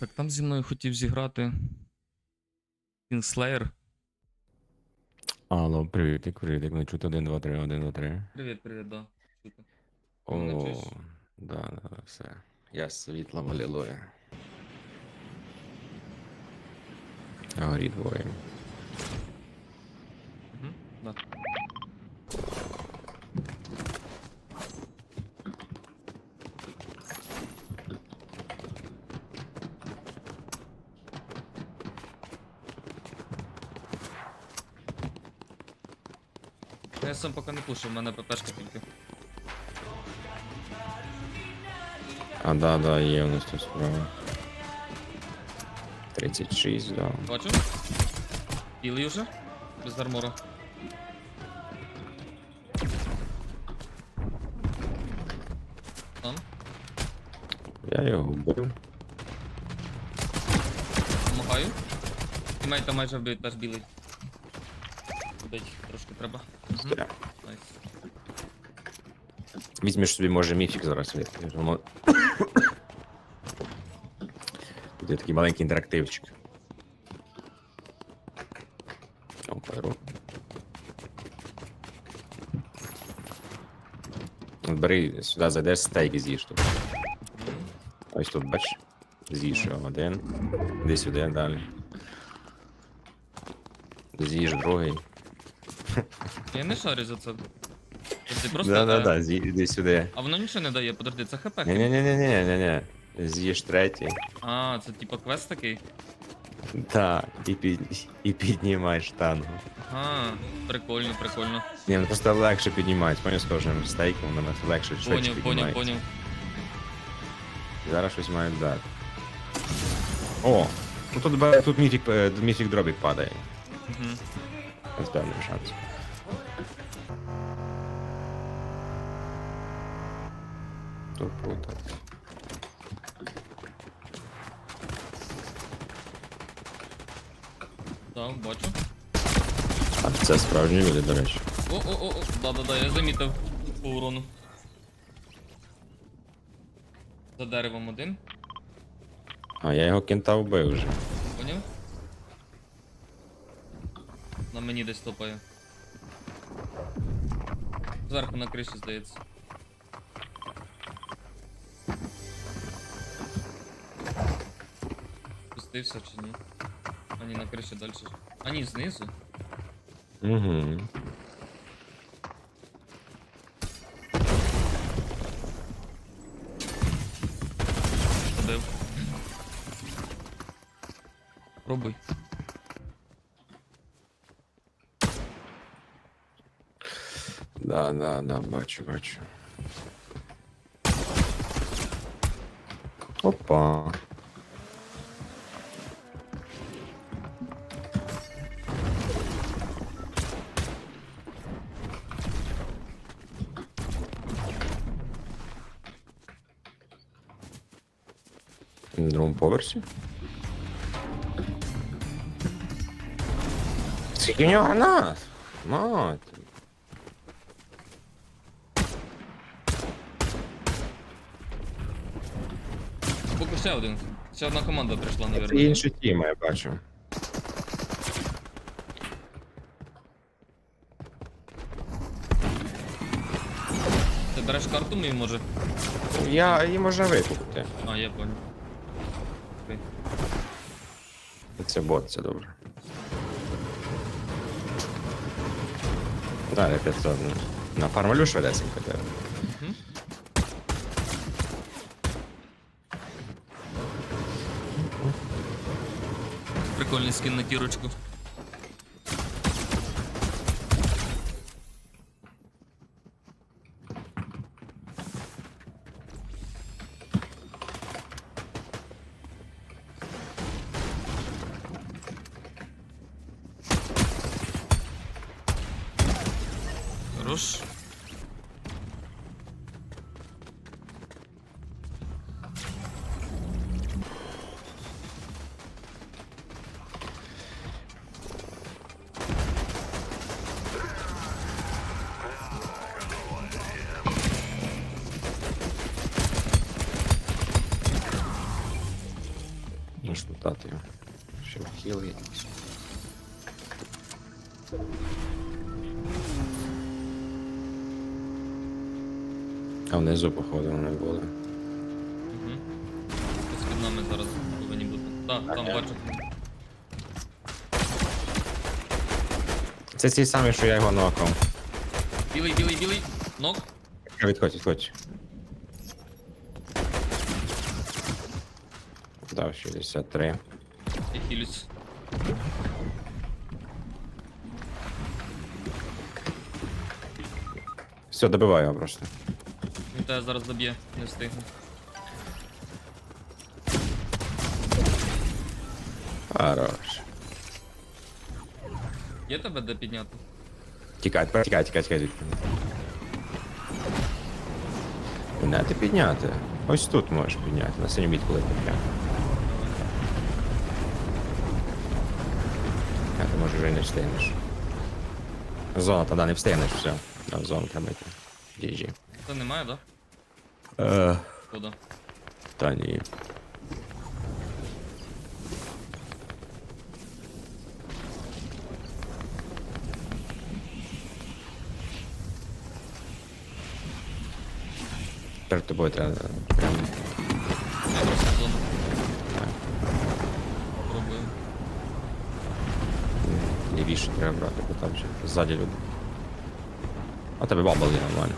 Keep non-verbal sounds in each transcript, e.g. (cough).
Так, там зі мною хотів зіграти. Кінслеєр. Алло, привіт, привіт, не чути 1, 2, 3, 1, 2, 3. Привіт, привіт, да. Чути. Мене О, чуєш? да, да, да, все. Я світлом алілуя. Горить двоє. Угу. Да. Сам поки не пушу, в мене ППшка тільки. А, да, да, є у нас тут справа. 36, да. Бачу? Білий уже? Без армора. Там. Я його вбив. Помагаю. Тімейта майже вбив, теж білий. Бить трошки треба. Угу. Найс. Візьмеш собі, може, міфік зараз. Воно... Тут такий маленький інтерактивчик. О, беру. От Бери сюди, зайдеш, стейк з'їж тут. Мгм. Ось тут, бачиш? З'їж його один. Іди сюди далі. З'їж другий. (laughs) Я не шарю за це. Просто. Да, да, да, іди сюди. А воно нічого не дає, подожди, це хп. ні ні ні ні ні ні ні З'їж третій. А, це типа квест такий? Так, і, під, і піднімай штангу. А, прикольно, прикольно. Ні, ну просто легше піднімається, поняв, схожим стейком, воно легше швидше Поняв, поняв, поняв. Зараз щось має дати. О! Ну тут, тут міфік, е, міфік дробік падає. Угу. З певним шансом. Так, бачу. А це справжні люди, до речі. О, о, о, о, да-да-да, я замітив по урону. За деревом один. А я його кента вбив вже. Поняв? На мені десь топає. Зверху на криші, здається. Спустився чи ні? А ні, на криші далі. А ні, знизу. Угу. Ходив. Пробуй. Да, да, да, бачу, бачу. Опа. На другому поверсі? Скільки гранат? Мать. Ще один. Ще одна команда прийшла, Це навірно. інші тіми, я бачу. Ти береш карту мою, може? Я її можна викупити. А, я понял. Окей. Це бот, це добре. Далі 500. ну. На фармалю швидесенько тебе. Мгм. Прикольний скін на кірочку. Хорош. Можеш лутати його. Ще хіл є. А внизу, походу, вони були. Угу. Ось під нами зараз повинні бути. Так, там бачу. Це ті самі, що я його нокав. Білий, білий, білий. Нок. Відходь, відходь. Дав 63. Я хилюсь. Все, добиваю його просто. Він тебе зараз заб'є, не встигну. Хорош. Є тебе де підняти? Тікай, тепер тікай, тікай, тікай звідки. Підняти, підняти. Ось тут можеш підняти, на синю мітку летить. А ти може вже не встигнеш. Зона, тоді не встигнеш, все. На в зону треба йти. GG. Це немає, да? Е, Шкода. та ні. Перед тобою треба прям Я просто зону. Лівіше треба брати, бо там ще ззаді люди. А тебе бабл є нормально.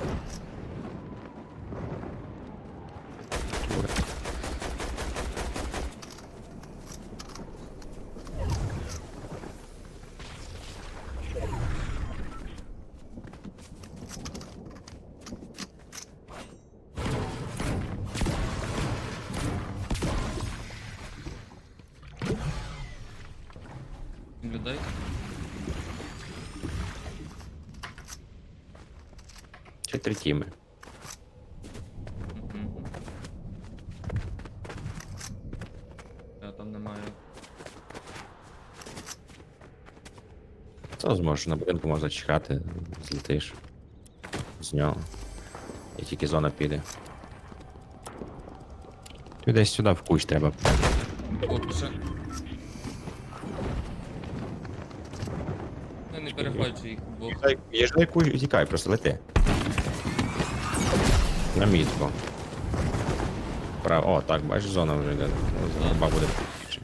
Ще три тіми. Я там немає. Це зможеш на будинку можна чекати, злетиш з нього. І тільки зона піде. Тобі десь сюди в кущ треба. Ще. Ну не перехвачу їх, бо Їжджай кущ тікай, просто лети. На мітку. Право. О, так, бачиш, зона вже йде. Ну, Зона буде більше.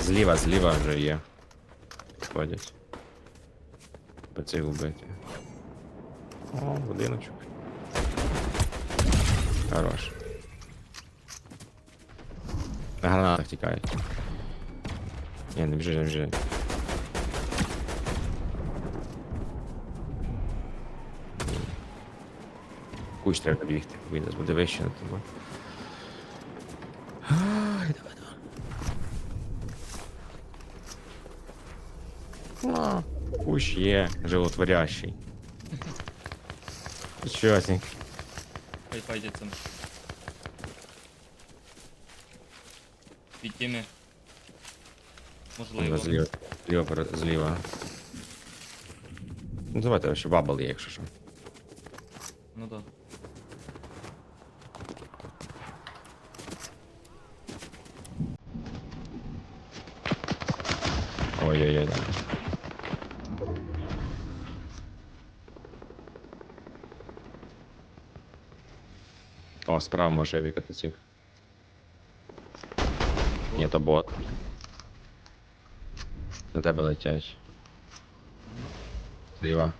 Зліва, зліва вже є. Підходять. По цих вбити. О, будиночок. Хорош. На гранатах тікають. Ні, не біжи, не біжи. Куч треба бігти, Windows буде вище на давай. А, Кущ є, животворящий. Чотенький. хай файтяться. Дві тіми. Можливо. Зліва, зліва, перед- зліва. Ну давайте ще бабл є, якщо що. Ну да. Ой-ой-ой. О, справа може вікати цих. Ні, то бот. На тебе летять. Зліва.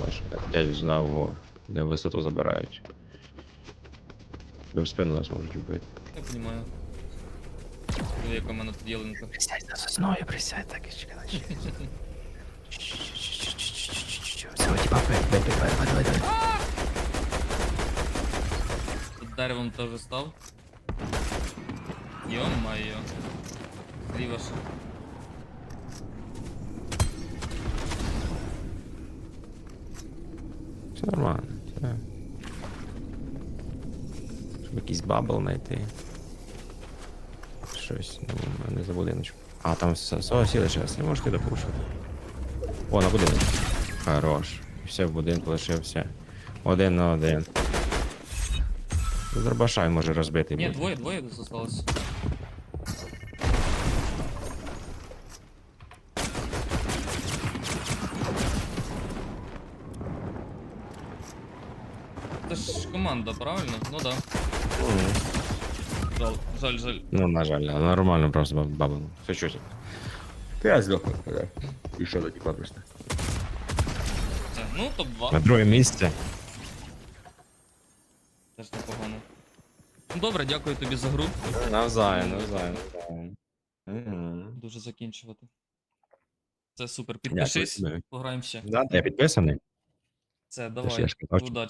Бачу, летять знову вгору. де висоту забирають. Тебе в спину нас можуть вбити. Я понимаю. Диви, яка в мене тут ялинка. Присядь на сосною, присядь так і чекай. Цього типа бей, бей, бей, давай, давай, давай. Під деревом теж став. Йо-майо. Зліва. Все нормально. Все. Щоб якийсь бабл знайти. Щось, ну, не за будиночку. А, там со- со сіли зараз, не можеш ти допушити. О, на будинок. Хорош. Все в будинку лишився. Один на один. Дробашай може розбити. Ні, буде. двоє, двоє зосталось. Це ж команда, правильно? Ну да. Жаль, жаль, жаль. Ну, на жаль, але нормально просто баб- бабану. Все чуть. Ти я здох. І що тоді просто? Це, ну, топ-2. На друге місце. Теж непогано. Ну добре, дякую тобі за гру. Навзаєм, навзаєм, навзаєм. Мгм. Дуже закінчувати. Це супер. Підпишись, тобі. пограємо ще. Да, я підписаний. Це, Це ж давай. я ж казав, Удачі.